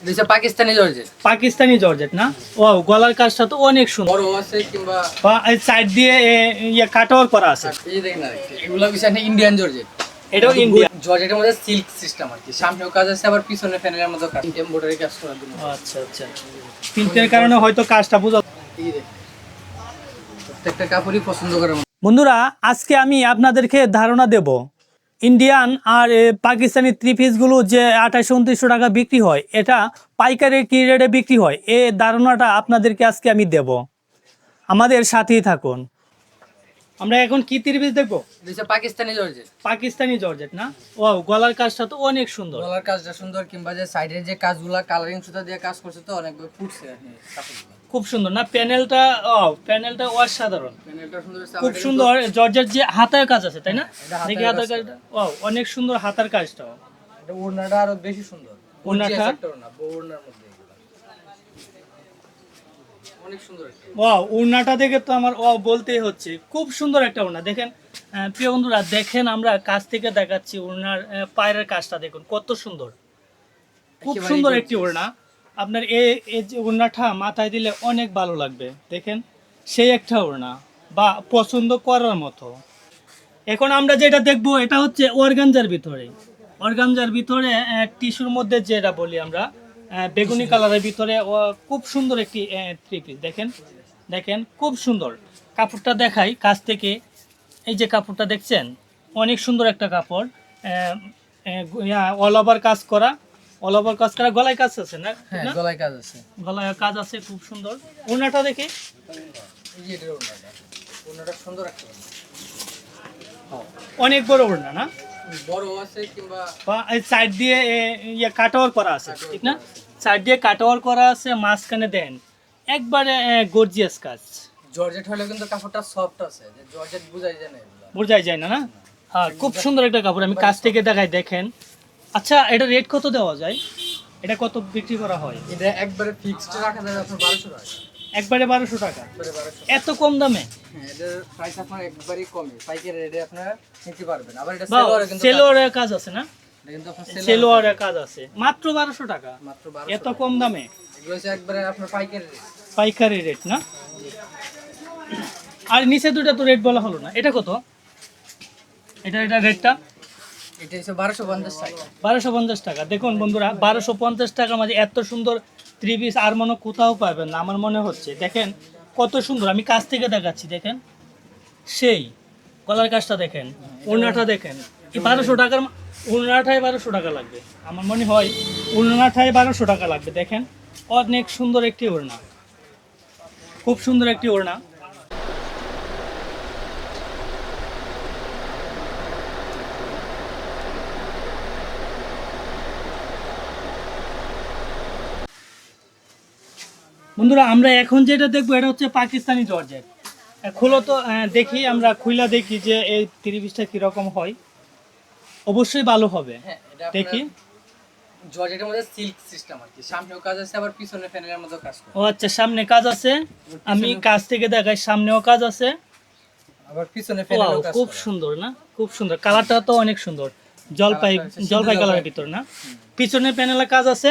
এটা হচ্ছে Pakistani georgette. Pakistani georgette না? ও গলার কাজটা তো অনেক সুন্দর। বড় আছে কিংবা সাইড দিয়ে এ, ইয়ে করা আছে। এই দেখেন আরেকটা, এগুলো হচ্ছে ইন্ডিয়ান জর্জেট। এটাও ইন্ডিয়া জর্জেটের মধ্যে সিল্ক সিস্টেম আর কি। সামনেও কাজ আছে আবার পিছনে ফ্যানের মধ্যে কাজ এমব্রয়ডারি কাজ করার জন্য। আচ্ছা আচ্ছা। প্রিন্টের কারণে হয়তো কাজটা বোঝা এই দেখেন। প্রত্যেকটা কাপড়ই পছন্দ করার বন্ধুরা আজকে আমি আপনাদেরকে ধারণা দেব ইন্ডিয়ান আর পাকিস্তানি থ্রি পিসগুলো যে আঠাশশো উনত্রিশশো টাকা বিক্রি হয় এটা পাইকারি কি রেটে বিক্রি হয়? এ ধারণাটা আপনাদেরকে আজকে আমি দেব। আমাদের সাথেই থাকুন। আমরা এখন কি পিস দেখব? পাকিস্তানি জর্জেট। পাকিস্তানি জর্জেট না? ও গলার কাজটা তো অনেক সুন্দর। গলার কাজটা সুন্দর কিংবা যে সাইডের যে কাজগুলা কালারিং সুতা দিয়ে কাজ করছে তো অনেক ফুটছে খুব সুন্দর। না প্যানেলটা ও প্যানেলটা অসাধারণ। খুব সুন্দর জর্জের যে হাতের কাজ আছে তাই না? দেখি হাতের কাজটা। ও অনেক সুন্দর হাতের কাজটাও। এটা ওড়নাটা আরও বেশি সুন্দর। ওড়নাটা? ওড়নার মধ্যে ওয়াও ওড়নাটা দেখে তো আমার ও বলতেই হচ্ছে। খুব সুন্দর একটা ওড়না। দেখেন প্রিয় বন্ধুরা দেখেন আমরা কাছ থেকে দেখাচ্ছি ওড়নার পায়ের কাজটা। দেখুন কত সুন্দর। খুব সুন্দর একটি ওড়না। আপনার এই এই যে ওড়নাটা মাথায় দিলে অনেক ভালো লাগবে। দেখেন, সেই একটা ওড়না, বা পছন্দ করার মতো। এখন আমরা যেটা দেখব, এটা হচ্ছে অর্গানজার ভিতরে। অর্গানজার ভিতরে টিস্যুর মধ্যে যেটা বলি আমরা বেগুনি কালারের ভিতরে খুব সুন্দর একটি থ্রি পিস। দেখেন দেখেন, খুব সুন্দর। কাপড়টা দেখাই, কাছ থেকে। এই যে কাপড়টা দেখছেন, অনেক সুন্দর একটা কাপড়। অল ওভার কাজ করা। অল ওভার কাজ করা গলায় কাজ আছে না? হ্যাঁ গলায় কাজ আছে। গলায় কাজ আছে খুব সুন্দর। ওড়নাটা দেখে। এই যে এটার ওড়নাটা। ওড়নাটা সুন্দর একটা। অনেক বড় ওড়না না? বড় আছে কিংবা সাইড দিয়ে ইয়ে কাটাওয়ার করা আছে ঠিক না? সাইড দিয়ে কাটাওয়ার করা আছে মাঝখানে দেন। একবারে গর্জিয়াস কাজ। জর্জেট হলে কিন্তু কাপড়টা সফট আছে জর্জেট বুঝাই যায় না বোঝাই যায় না না? হ্যাঁ খুব সুন্দর একটা কাপড় আমি কাছ থেকে দেখাই দেখেন। আচ্ছা এটা রেট কত দেওয়া যায়? এটা কত বিক্রি করা হয়? এটা একবারে ফিক্সড রাখা যাবে আপনার বারোশো টাকা। একবারে বারোশো টাকা। এত কম দামে? হ্যাঁ প্রাইস আপনার একবারই কমে। পাইকারি রেটে আপনারা নিতে পারবেন। আবার এটা সেলোয়ারের কাজ আছে না? সেলোয়ারের কাজ। আছে। মাত্র বারোশো টাকা? মাত্র এত কম দামে? এগুলো হচ্ছে একবারে আপনার পাইকারি রেট পাইকারি রেট না? আর নিচে দুটা তো রেট বলা হলো না। এটা কত? এটা এটা রেটটা বারোশো পঞ্চাশ টাকা। দেখুন বন্ধুরা, বারোশো পঞ্চাশ মাঝে এত সুন্দর আর মনে কোথাও পাবেন না, আমার মনে হচ্ছে। দেখেন কত সুন্দর, আমি কাছ থেকে দেখাচ্ছি, দেখেন। সেই গলার কাজটা দেখেন ওড়নাটা দেখেন। বারোশো টাকার ওড়নাটাই বারোশো টাকা লাগবে। আমার মনে হয় ওড়নাটাই বারোশো টাকা লাগবে, দেখেন। অনেক সুন্দর একটি ওড়না খুব সুন্দর একটি ওড়না বন্ধুরা আমরা এখন যেটা দেখব এটা হচ্ছে পাকিস্তানি জর্জেট। খুলো তো দেখি আমরা খুইলা দেখি যে এই ত্রিপিসটা কীরকম হয়। অবশ্যই ভালো হবে। হ্যাঁ দেখি। জর্জেটের মধ্যে সিল্ক সিস্টেম আর কি। সামনেও কাজ আছে আবার পিছনে ফ্যানের মধ্যে কাজ ও আচ্ছা সামনে কাজ আছে। আমি কাজ থেকে দেখাই সামনেও কাজ আছে। আবার পিছনে কাজ খুব সুন্দর না? খুব সুন্দর। কালারটা তো অনেক সুন্দর। জলপাই জলপাই কালারের ভিতর না? পিছনে প্যানেলে কাজ আছে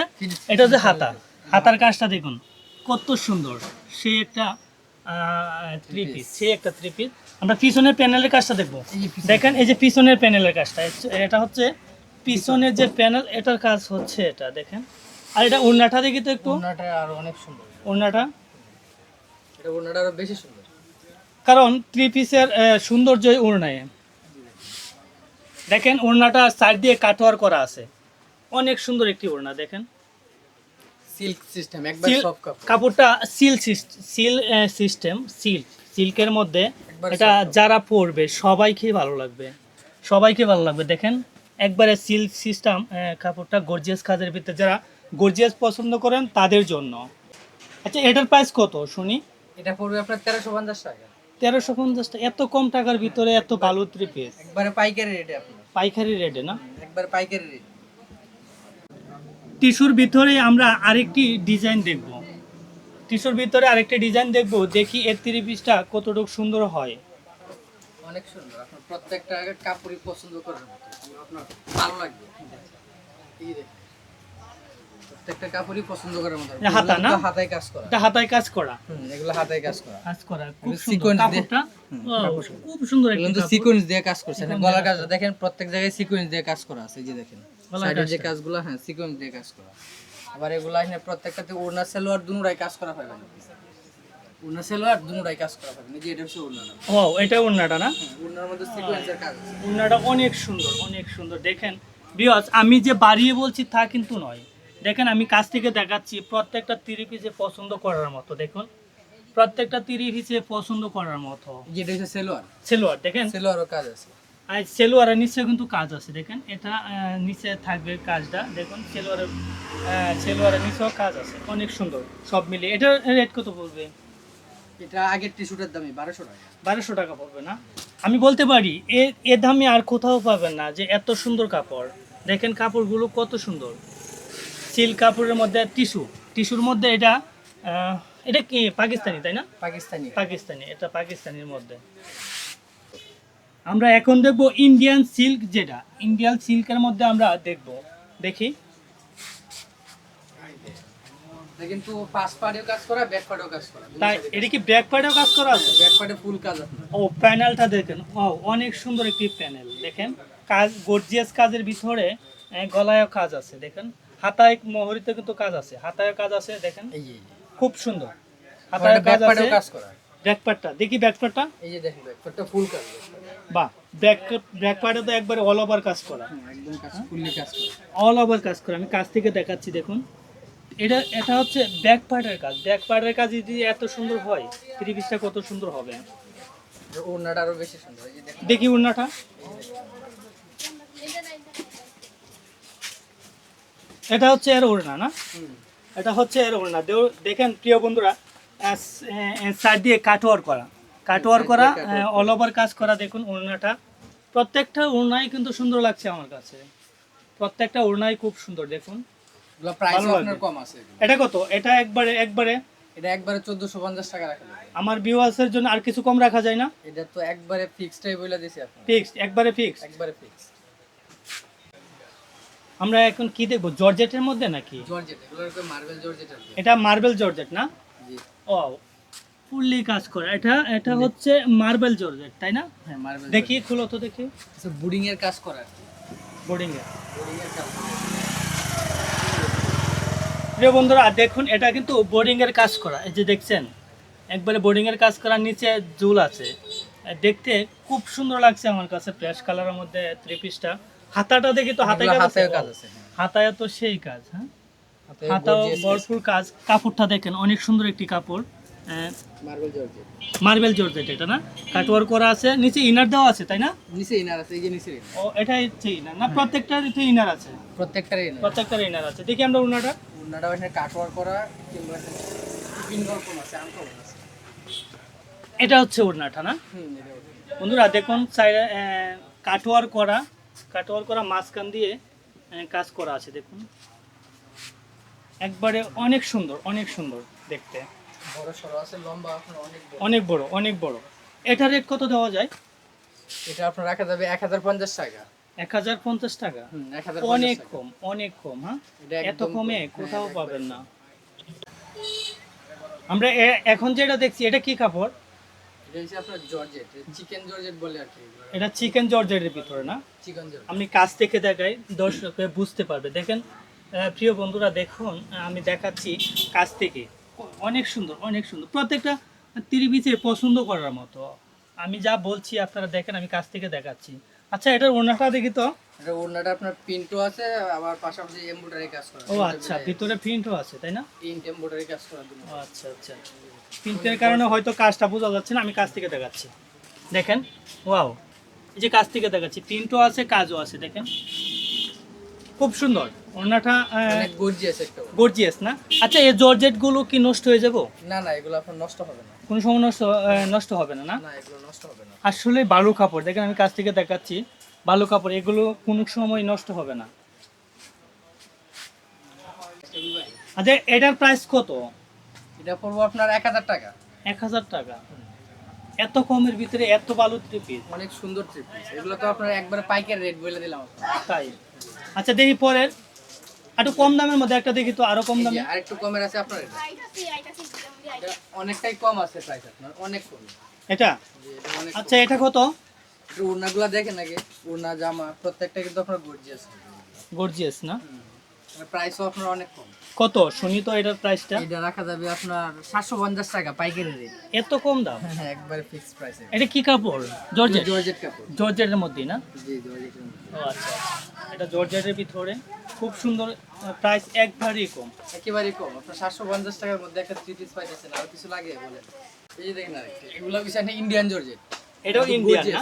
এটা হচ্ছে হাতা। হাতার কাজটা দেখুন। কত সুন্দর। সে একটা থ্রি পিস সে একটা থ্রি পিস আমরা পিছনের প্যানেলের কাজটা দেখব। দেখেন এই যে পিছনের প্যানেলের কাজটা এটা হচ্ছে পিছনের যে প্যানেল এটার কাজ হচ্ছে এটা দেখেন। আর এটা ওড়নাটা দেখি তো একটু। ওড়নাটা আরও অনেক সুন্দর। ওড়নাটা এটা ওড়নাটা আরও বেশি সুন্দর। কারণ থ্রি পিসের সৌন্দর্যই ওড়নায় দেখেন ওড়নাটা সাইড দিয়ে কাটোয়ার করা আছে। অনেক সুন্দর একটি ওড়না দেখেন। সিল্ক সিস্টেম একবার সব কাপড়। কাপড়টা সিল সিল সিস্টেম সিল্ক। সিল্কের মধ্যে এটা যারা পরবে সবাইকে ভালো লাগবে। সবাইকে ভালো লাগবে। দেখেন একবারে সিল্ক সিস্টেম কাপড়টা গর্জিয়াস কাজের ভিতরে। যারা গর্জিয়াস পছন্দ করেন তাদের জন্য। আচ্ছা এটার প্রাইস কত শুনি? এটা পড়বে আপনার তেরোশো পঞ্চাশ টাকা। তেরোশো পঞ্চাশ টাকা। এত কম টাকার ভিতরে এত ভালো থ্রি পিস একবারে পাইকারি রেটে আপনার। পাইকারি রেটে না? একবারে পাইকারি রেট টিস্যুর ভিতরে আমরা আরেকটি ডিজাইন দেখব। টিস্যুর ভিতরে আরেকটি ডিজাইন দেখব দেখি এর থ্রি পিসটা কতটুকু সুন্দর হয়। অনেক সুন্দর আপনার প্রত্যেকটা কাপড়ই পছন্দ করার মতো। আপনার ভালো লাগবে। এই দেখেন। প্রত্যেকটা কাপড়ই পছন্দ করার মতো। হাতা না? হাতায় কাজ করা। এটা হাতায় কাজ করা? এগুলো হাতায় কাজ করা। কাজ করা খুব দিয়ে- সুন্দর। খুব সুন্দর এগুলো একটি কিন্তু কাপড়। সিকোয়েন্স দিয়ে কাজ করছে। গলার কাজ দেখেন প্রত্যেক জায়গায় সিকোয়েন্স দিয়ে কাজ করা আছে এই যে দেখেন। সাইডের যে কাজগুলো হ্যাঁ সিকোয়েন্স দিয়ে কাজ করা। আবার এগুলো এখানে প্রত্যেকটাতে ওড়না সেলোয়ার দুনুরাই কাজ করা ওড়না সেলোয়ার দুনুরাই কাজ করা যে এটা হচ্ছে ও এটা ওড়নাটা না? হ্যাঁ, ওড়নার মধ্যে সিকোয়েন্সের কাজ ওড়নাটা অনেক সুন্দর অনেক সুন্দর। দেখেন বিয়স আমি যে বাড়িয়ে বলছি তা কিন্তু নয়। দেখেন আমি কাছ থেকে দেখাচ্ছি প্রত্যেকটা তিরি পিসে পছন্দ করার মতো দেখুন। প্রত্যেকটা তিরি পিসে পছন্দ করার মতো। এই যে এটা হচ্ছে সেলোয়ার। সেলোয়ার দেখেন। সেলোয়ারও কাজ আছে। আর সেলোয়ারের নিচে কিন্তু কাজ আছে দেখেন। এটা নিচে থাকবে কাজটা দেখুন সেলোয়ারের সেলোয়ারের নিচেও কাজ আছে। অনেক সুন্দর সব মিলিয়ে। এটার রেট কত পড়বে? এটা আগের টিস্যুটার দামই বারোশো টাকা। বারোশো টাকা পড়বে না? আমি বলতে পারি এ এ দামে আর কোথাও পাবেন না যে এত সুন্দর কাপড়। দেখেন কাপড়গুলো কত সুন্দর। সিল্ক কাপড়ের মধ্যে টিস্যু টিস্যুর মধ্যে এটা এটা কি পাকিস্তানি তাই না? পাকিস্তানি। পাকিস্তানি এটা পাকিস্তানির মধ্যে। আমরা এখন দেখব ইন্ডিয়ান সিল্ক যেটা। ইন্ডিয়ান সিল্কের মধ্যে আমরা দেখব। দেখি। কিন্তু পাঁচ পাড়েও কাজ করা ব্যাক পাড়েও কাজ করা। তাই এটা কি ব্যাক পার্টেও কাজ করা আছে? ব্যাক পাড়ে ফুল কাজ ও প্যানেলটা দেখেন। ও অনেক সুন্দর একটি প্যানেল দেখেন কাজ গর্জিয়াস কাজের ভিতরে গলায়ও কাজ আছে দেখেন। হাতায় মোহরিতে কিন্তু কাজ আছে। হাতায় কাজ আছে দেখেন। খুব সুন্দর। হাতায় কাজ আছে। কাজ করা। ব্যাক পার্টটা দেখি ব্যাক পার্টটা এই যে দেখেন ব্যাক পাড়টা ফুল কাজ বাহ ব্যাক ব্যাক পার্টে তো একবারে অল ওভার কাজ করা। একদম কাজ ফুললি কাজ করা। অল ওভার কাজ করা আমি কাজ থেকে দেখাচ্ছি দেখুন। এটা এটা হচ্ছে ব্যাক পার্টের কাজ। ব্যাক পার্টের কাজ যদি এত সুন্দর হয় থ্রি পিসটা কত সুন্দর হবে। ওড়নাটা আরও বেশি সুন্দর দেখি উন্নাটা এটা হচ্ছে এর ওড়না না? এটা হচ্ছে এর ওড়না। দেখেন প্রিয় বন্ধুরা সাইড দিয়ে কাটওয়ার করা। কাটওয়ার করা অল ওভার কাজ করা দেখুন ওড়নাটা। প্রত্যেকটা ওড়নাই কিন্তু সুন্দর লাগছে আমার কাছে। প্রত্যেকটা ওড়নাই খুব সুন্দর দেখুন। এগুলো। কম আছে এটা কত? এটা একবারে একবারে? এটা একবারে চোদ্দশো পঞ্চাশ টাকা রাখা আমার ভিউয়ার্সের জন্য আর কিছু কম রাখা যায় না? এটা তো একবারে ফিক্সডটাই বলে দিছি আপনার ফিক্সড একবারে ফিক্সড একবারে ফিক্স আমরা এখন কি দেখব? জর্জেটের মধ্যে নাকি? জর্জেট এগুলোর মার্বেল জর্জেট এটা মার্বেল জর্জেট না? ও ফুললি কাজ করে। এটা এটা হচ্ছে মার্বেল জর্জেট তাই না? হ্যাঁ মার্বেল দেখি খুলো তো দেখি। বুডিং এর কাজ করা বোর্ডিং এর কাজ প্রিয় বন্ধুরা দেখুন এটা কিন্তু বোর্ডিং এর কাজ করা। এই যে দেখছেন একবারে বোর্ডিং এর কাজ করার নিচে জুল আছে। দেখতে খুব সুন্দর লাগছে আমার কাছে ফ্রেশ কালারের মধ্যে থ্রি পিসটা হাতাটা দেখি তো হাতায় কাজ আছে হ্যাঁ। হাতায় তো সেই কাজ হ্যাঁ? হাতাও। ভরপুর কাজ। কাপড়টা দেখেন অনেক সুন্দর একটি কাপড়। মার্বেল জর্জেট এটা না? কাটওয়ার করা আছে নিচে ইনার দেওয়া আছে তাই না? নিচে ইনার আছে এই যে নিচে ও এটাই হচ্ছে ইনার না প্রত্যেকটার তো ইনার আছে। প্রত্যেকটারই ইনার প্রত্যেকটার ইনার আছে। দেখি আমরা উনাটা। উন্নাটা এখানে কাটওয়ার করা কিংবা টিপিন রকম আছে আনকমন আছে। এটা হচ্ছে ওড়নাটা না? এটা। বন্ধুরা দেখুন সাইডে কাটওয়ার করা কাটওয়ার করা মাঝখান দিয়ে কাজ করা আছে দেখুন। একবারে অনেক সুন্দর অনেক সুন্দর দেখতে। অনেক বড়। অনেক বড় এটা রেট কত দেওয়া যায়? এটা আপনার রাখা যাবে এক হাজার পঞ্চাশ টাকা। এক হাজার পঞ্চাশ টাকা? অনেক কম অনেক কম হ্যাঁ? এত কমে কোথাও হ্যাঁ, পাবেন না। আমরা এখন যেটা দেখছি এটা কি কাপড়? এটা জর্জেট চিকেন জর্জেট বলে আর কি। এটা চিকেন জর্জেটের ভিতরে না? Chicken georgette. আমি কাছ থেকে দেখাই দর্শকে বুঝতে পারবে। দেখেন প্রিয় বন্ধুরা দেখুন আমি দেখাচ্ছি কাছ থেকে। অনেক সুন্দর অনেক সুন্দর। প্রত্যেকটা ত্রিভিচে পছন্দ করার মতো। আমি যা বলছি আপনারা দেখেন আমি কাছ থেকে দেখাচ্ছি। আচ্ছা এটার ওড়নাটা দেখি তো। এটা ওড়নাটা আপনার প্রিন্টও আছে আবার পাশাপাশি এমব্রয়ডারি কাজ করা ও আচ্ছা ভিতরে প্রিন্টও আছে তাই না? প্রিন্ট এমব্রয়ডারি কাজ করা ও আচ্ছা আচ্ছা। প্রিন্টের কারণে হয়তো কাজটা বোঝা যাচ্ছে না আমি কাছ থেকে দেখাচ্ছি। দেখেন ওয়াও। এই যে কাছ থেকে দেখাচ্ছি প্রিন্টও আছে কাজও আছে দেখেন। খুব সুন্দর। অনেক গর্জিয়াস একটা গর্জিয়াস না? আচ্ছা এই জর্জেটগুলো কি নষ্ট হয়ে যাব? না না এগুলো আপনার নষ্ট হবে না। কোনো সময় নষ্ট নষ্ট হবে না না? না এগুলো নষ্ট হবে না। আসলে বালু কাপড় দেখেন আমি কাছ থেকে দেখাচ্ছি বালু কাপড় এগুলো কোনো সময় নষ্ট হবে না। আচ্ছা এটার প্রাইস কত? এটা পড়ব আপনার এক হাজার টাকা। এক হাজার টাকা। এত কমের ভিতরে এত ভালো থ্রি পিস অনেক সুন্দর থ্রি পিস এগুলো তো আপনার একবারে পাইকারি রেট বলে দিলাম তাই। আচ্ছা দেখি পরের। একটু কম দামের মধ্যে একটা দেখি তো আরও কম দামে। আরেকটু কমের আছে আপনার এটা? অনেকটাই কম আছে প্রাইস আপনার অনেক কম। এটা? আচ্ছা এটা কত? একটু ওড়নাগুলা দেখেন আগে ওড়না জামা প্রত্যেকটা কিন্তু আপনার গর্জিয়াস গর্জিয়াস না? প্রাইসও আপনার অনেক কম। কত? শুনি তো এটার প্রাইসটা এটা রাখা যাবে আপনার সাতশো পঞ্চাশ টাকা পাইকারি রেট এত কম দাম? হ্যাঁ একবারে ফিক্সড প্রাইসে এটা কি কাপড়? জর্জেট? জর্জেট কাপড়। জর্জেটের মধ্যেই না? জি জর্জেটের ও আচ্ছা আচ্ছা। এটা জর্জেটের ভিতরে। খুব সুন্দর প্রাইস একবারই কম। একেবারেই কম। আপনার সাতশো পঞ্চাশ টাকার মধ্যে একটা থ্রি পিস পাইতেছেন আর কিছু লাগে বলেন। এই যে দেখেন আরেকটা এগুলো বিষয় ইন্ডিয়ান জর্জেট। এটাও ইন্ডিয়ান না?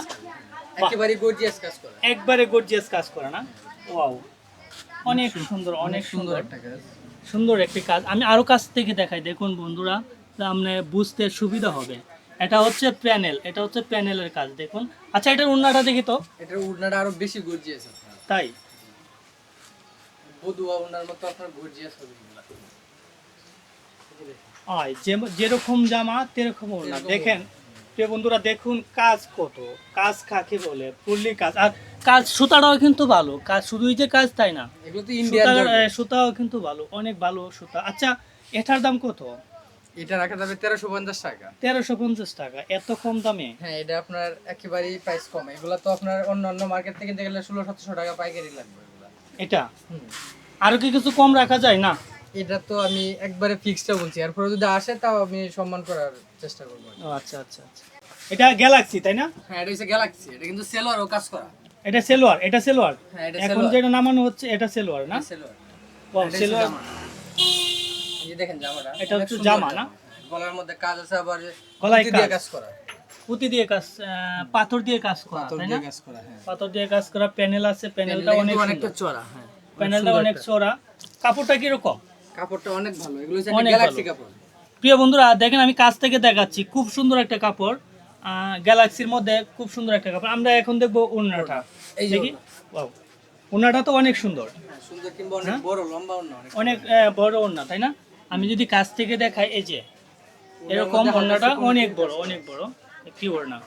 একেবারে গর্জিয়াস কাজ করা। একবারে গর্জিয়াস কাজ করে না? ওয়াও অনেক সুন্দর অনেক সুন্দর একটা কাজ। সুন্দর একটি কাজ। আমি আরও কাছ থেকে দেখাই দেখুন বন্ধুরা সামনে বুঝতে সুবিধা হবে। এটা হচ্ছে প্যানেল এটা হচ্ছে প্যানেলের কাজ দেখুন। আচ্ছা এটার উন্নাটা দেখি তো। এটার উড়নাটা আরও বেশি গর্জিয়াস তাই? বধুয়া উড়নার মতো আপনার গর্জিয়াস হবে। যে দেখেন। আয় যেরকম জামা তেরকম ওড়না দেখেন প্রিয় বন্ধুরা দেখুন কাজ কত। কাজ কাকে বলে? ফুললি কাজ। আর কাজ সুতাটাও কিন্তু ভালো। কাজ শুধুই যে কাজ তাই না। সুতাও কিন্তু ভালো অনেক ভালো সুতা। আচ্ছা এটার দাম কত? এটা রাখা যাবে তেরোশো পঞ্চাশ টাকা। তেরোশো পঞ্চাশ টাকা এত কম দামে? হ্যাঁ এটা আপনার একেবারেই প্রাইস কম। এগুলা তো আপনার অন্য অন্য মার্কেট থেকে কিনতে গেলে ষোলো সতেরোশো টাকা পাইকারি লাগবে এটা? আরও কি কিছু কম রাখা যায় না? এটা তো আমি একবারে ফিক্সডটা বলছি। এরপরে যদি আসে তাও আমি সম্মান করার চেষ্টা করব। আচ্ছা আচ্ছা আচ্ছা। এটা গ্যালাক্সি তাই না? হ্যাঁ এটা হচ্ছে গ্যালাক্সি এটা কিন্তু সেলোয়ারও কাজ করা। এটা সেলোয়ার এটা সেলোয়ার। হ্যাঁ এখন যেটা নামানো হচ্ছে এটা সেলোয়ার না? সেলোয়ার। সেলোয়ার। দেখেন জামাটা এটা হচ্ছে জামা না? গলার মধ্যে কাজ আছে আবার গলায় দিয়ে কাজ। করা। পুঁতি দিয়ে কাজ পাথর দিয়ে কাজ করা পাথর তাই দিয়ে না? কাজ করা হ্যাঁ। পাথর দিয়ে কাজ করা প্যানেল আছে প্যানেলটা অনেক কিন্তু অনেকটা চড়া হ্যাঁ। প্যানেলটা অনেক চড়া কাপড়টা কীরকম? কাপড়টা অনেক ভালো। এগুলো হচ্ছে গ্যালাক্সি কাপড়। প্রিয় বন্ধুরা দেখেন আমি কাছ থেকে দেখাচ্ছি খুব সুন্দর একটা কাপড়। গ্যালাক্সির মধ্যে খুব সুন্দর একটা কাপড়। আমরা এখন দেখব ওনাটা এই দেখি? ওয়াও উন্নাটা তো অনেক সুন্দর। হ্যাঁ, সুন্দর কিংবা অনেক হ্যাঁ? বড় লম্বা অনেক আহ, বড় ওন্না তাই না? আমি যদি কাছ থেকে দেখাই এই যে এরকম সেরকম অনেক বড় অনেক বড়। কি ওড়না?